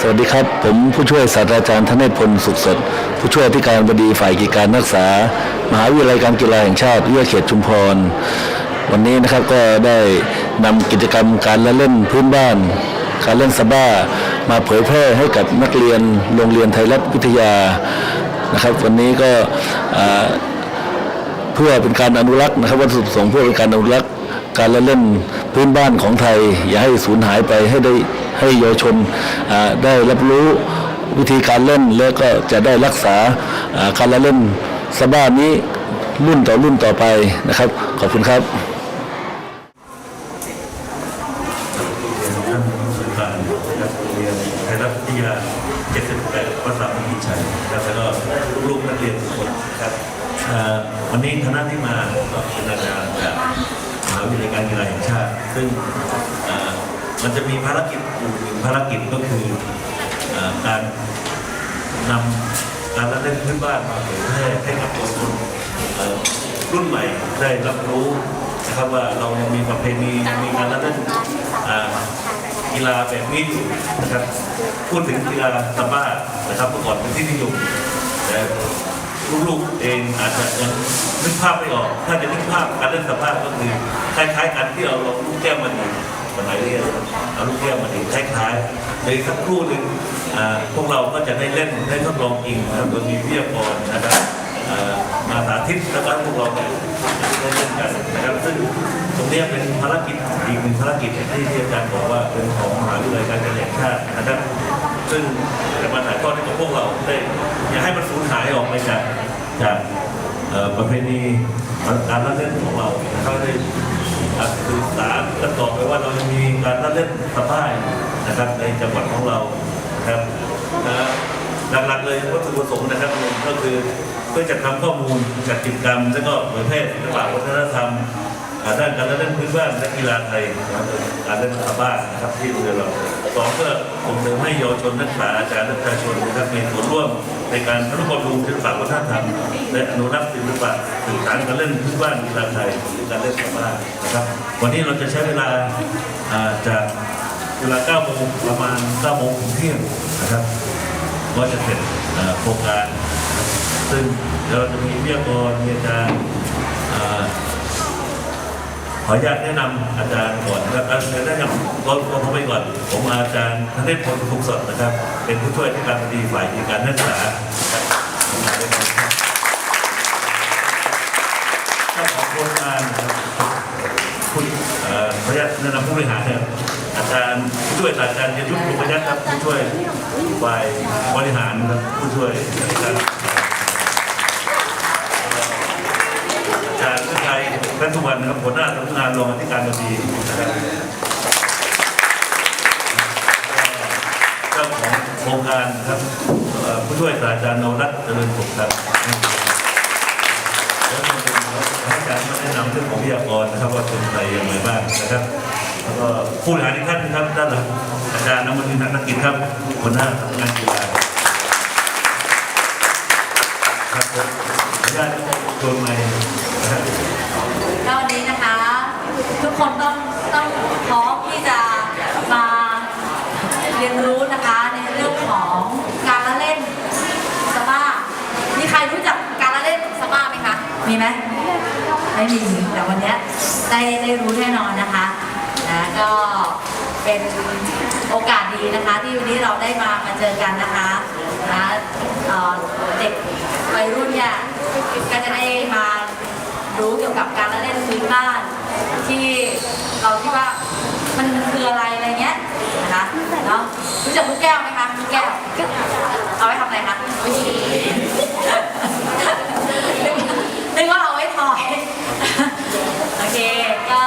สวัสดีครับ ผมผู้ช่วยศาสตราจารย์ธเนศพลสุขสด ผู้ช่วยอธิการบดีฝ่ายกิจการนักศึกษา มหาวิทยาลัยการกีฬาแห่งชาติวิทยาเขตชุมพร วันนี้นะครับก็ได้นำกิจกรรมการละเล่นพื้นบ้าน การเล่นสบ้า มาเผยแพร่ให้กับนักเรียนโรงเรียนไทยรัฐวิทยานะครับ วันนี้ก็เพื่อเป็นการอนุรักษ์นะครับวัตถุประสงค์เพื่อเป็นการอนุรักษ์การละเล่นพื้นบ้านของไทย อย่าให้สูญหายไปให้ได้ ให้เยาวชนได้รับรู้วิธีการเล่นแล้วก็จะได้รักษาการละเล่นสบ้านี้รุ่นต่อรุ่นต่อไปนะครับ ขอบคุณครับวันนี้คณะที่มาก็เป็นอาจารย์จากมหาวิทยาลัยการกีฬาแห่งชาติ ซึ่งเมันจะมีภารกิจอยู่หนึ่งภารกิจก็คือการนำการละเล่นพื้นบ้านมาเผยแพร่ให้กับเยาวชนรุ่นใหม่ได้รับรู้นะครับว่าเรายังมีประเพณียังมีการละเล่นกีฬาแบบนี้อยู่นะครับพูดถึงกีฬาตะบ้านะครับเมื่อก่อนเป็นที่นิยมแต่ลูกๆเองอาจจะยังนึกภาพไม่ออก ถ้าจะนึกภาพการเล่นตะบ้าก็คือคล้ายๆกันที่เราลงลูกแก้วมาดี สมัยเรียนเอาลูกแก้วมาดีคล้ายๆในสักครู่หนึ่งพวกเราก็จะได้เล่นได้ทดลองจริงนะครับโดยมีวิทยากรนะครับมาสาธิตแล้วก็พวกเราได้ได้เล่นกันนะครับซึ่งตรงนี้เป็นภารกิจอีกหนึ่งภารกิจที่ที่อาจารย์บอกว่าเป็นของมหาวิทยาลัยการเกีฬาแห่งชาตินะครับซึ่งจะมาถ่ายทอดให้กับพวกเราได้อย่าให้มันสูญหายออกไปจากจากประเพณีการเล่นของเราเขาได้สื่อสา การละเล่นสะพายนะครับในจังหวัดของเรานะครับหลักๆเลยวัตถุประสงค์นะครับก็คือเพื่อจะทำข้อมูลจัดกิจกรรม แล้วก็เผยแพร่ศิลปะวัฒนธรรมด้านการเล่นพื้นบ้านและกีฬาไทยนะครับการเล่นคาบ้านนะครับที่เรียนเราสองเพื่อส่งเสริมให้เยาวชนนักศึกษาอาจารย์และประชาชนนะครับมีส่วนร่วมในการอนุบำรุงศิลปะวัฒนธรรมและอนุรักษ์ศิลปะสื่อสารการเล่นพื้นบ้านกีฬาไทยหรือการเล่นคาบ้านนะครับ วันนี้เราจะใช้เวลา จากเวลา9โมงประมาณ9โมงถึงเที่ยงนะครับ ก็จะเสร็จโครงการ ซึ่งเราจะมีวิทยากรมีอาจารย์ขออนุญาตแนะนำอาจารย์ก่อนนะครับอาจารย์แนะนำรถผมไปก่อน ผมอาจารย์ธเนศพลทุกสดนะครับ เป็นผู้ช่วยที่การบดีฝ่ายการนักศึกษาของโครงการนะครับคุณเอ่อ ขออนุญาตแนะนำผู้บริหารนะครับอาจารย์ผู้ช่วยศาสตราจารย์ยยุทธภูมิยัตครับผู้ช่วยฝ่ายบริหารครับผู้ช่วยอาจารย์อาจารย์วิชัยแพทย์สุวรรณครับหัวหน้าสำนักงานรองอธิการบดีนะครับเจ้าของโครงการครับผู้ช่วยศาสตราจารย์นวรัตน์เจริญสุขครับ อาจารย์มาแนะนำเรื่องของวิทยากรนะครับว่าเป็นใครย่างไรบ้างนะครับ แล้วก็ผู้บริหารอีกท่านนะครับด้านหลังอาจารย์นวมินทร์นักกิจครับหัวหน้าสำนักงานกีฬาครับผมขออนุญาตชวนใหม่นะครับวันนี้นะคะ ทุกคนต้องต้องพร้อมที่จะมาเรียนรู้นะคะในเรื่องของการละเล่นสปามีใครรู้จักการละเล่นสปาไห มีไหมไม่มีแต่วันนี้ได้ได้รู้แน่นอนนะคะนะก็เป็นโอกาสดีนะคะ ที่วันนี้เราได้มามาเจอกันนะคะนะเด็กวัยรุ่นเนี่ยก็จะได้มารู้เกี่ยวกับการเล่นพื้นบ้าน ที่เราคิดว่ามันคืออะไรอะไรเงี้ยนะคะเนาะรู้จักลูกแก้วไหมคะลูกแก้วเอาไว้ทำอะไรคะนึกว่าเอาไว้ถอยโอเคก็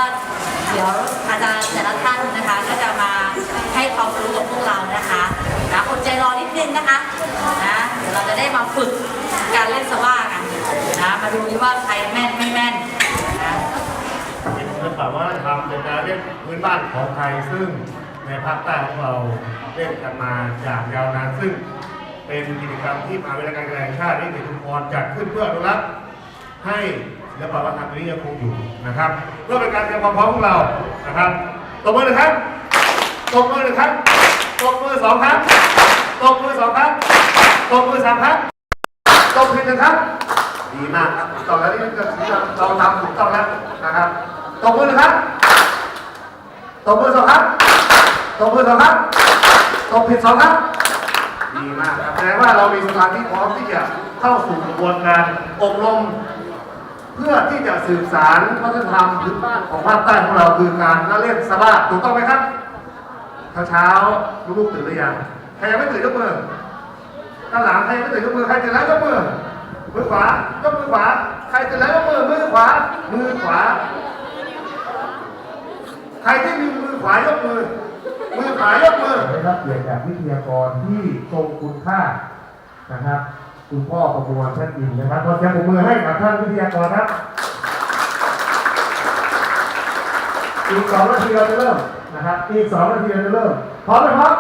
เดี๋ยวอาจารย์แต่ละท่านนะคะ ก็จะมาให้ความรู้กับพวกเรานะคะนะอดใจรอนิดนึงนะคะนะเดี๋ยวเราจะได้มาฝึกการเล่นสว่ากันนะมาดูดิว่าใครแม่นไม่แม่นนะเป็นศิลปะวัฒนธรรมเป็นการเล่นพื้นบ้านของไทยซึ่งในภาคใต้ของเราเล่นกันมาอย่างยาวนานซึ่ง เป็นกิจกรรมที่มหาวิทยาลัยการแห่งชาติที่เขตชุมพรจัดขึ้นเพื่ออนุรักษ์ ให้ศิลปะวัฒนธรรมนี้ยังคงอยู่นะครับเพื่อเป็นการเตรียมความพร้อมของเรานะครับตบมือหนึ่งครับตบมือหนึ่งครับตบมือสองครับตบมือสองครั้งตบมือสามครั้งตบผิดหนึ่งครั้งดีมากครับต่อนนี้ก็ถือว่าเราทำถูกต้องแล้วนะครับตบมือหนึ่งครั้งตบมือสองครั้งตบมือสองครั้งตบผิดสองครั้งดีมากครับแสดงว่าเรามีสมาธิพร้อมที่จะเข้าสู่กระบวนการอบรม พื่อที่จะสืบสารวัฒนธรรมพื้นบ้านของภาคใต้ของเราคือการละเล่นสบ้าถูกต้องไหมครับเช้าเช้าๆลูกๆตื่นหรือยังใครยังไม่ตื่นยกมือด้านหลังใครยังไม่ตื่นยกมือใครตื่นแล้วยกมือมือขวายกมือขวาใครตื่นแล้วยกมือมือขวา มือขวา ใครที่มีมือขวายกมือ มือขวายกมือได้รับเกียรติจากวิทยากรที่ทรงคุณค่านะครับ คุณพ่อประมวลท่านอินนะครับขอเสียงปรบมือให้กับท่านวิทยากรครับ อีกสองนาทีเราจะเริ่มนะครับ อีกสองนาทีเราจะเริ่มพร้อมไหมครับ